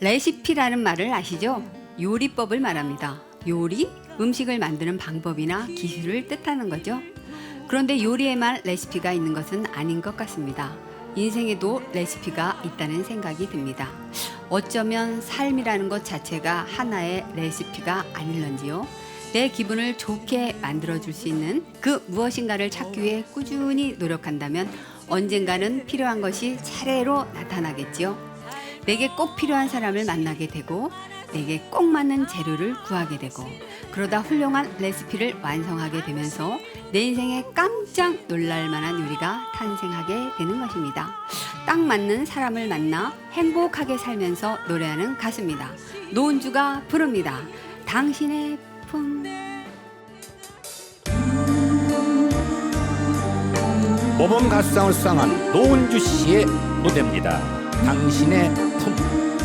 레시피라는 말을 아시죠? 요리법을 말합니다. 요리? 음식을 만드는 방법이나 기술을 뜻하는 거죠. 그런데 요리에만 레시피가 있는 것은 아닌 것 같습니다. 인생에도 레시피가 있다는 생각이 듭니다. 어쩌면 삶이라는 것 자체가 하나의 레시피가 아닐런지요. 내 기분을 좋게 만들어줄 수 있는 그 무엇인가를 찾기 위해 꾸준히 노력한다면 언젠가는 필요한 것이 차례로 나타나겠지요. 내게 꼭 필요한 사람을 만나게 되고 내게 꼭 맞는 재료를 구하게 되고 그러다 훌륭한 레시피를 완성하게 되면서 내 인생에 깜짝 놀랄 만한 요리가 탄생하게 되는 것입니다. 딱 맞는 사람을 만나 행복하게 살면서 노래하는 가수입니다. 노은주가 부릅니다. 당신의 품. 모범 가수상을 수상한 노은주 씨의 무대입니다. 당신의 품.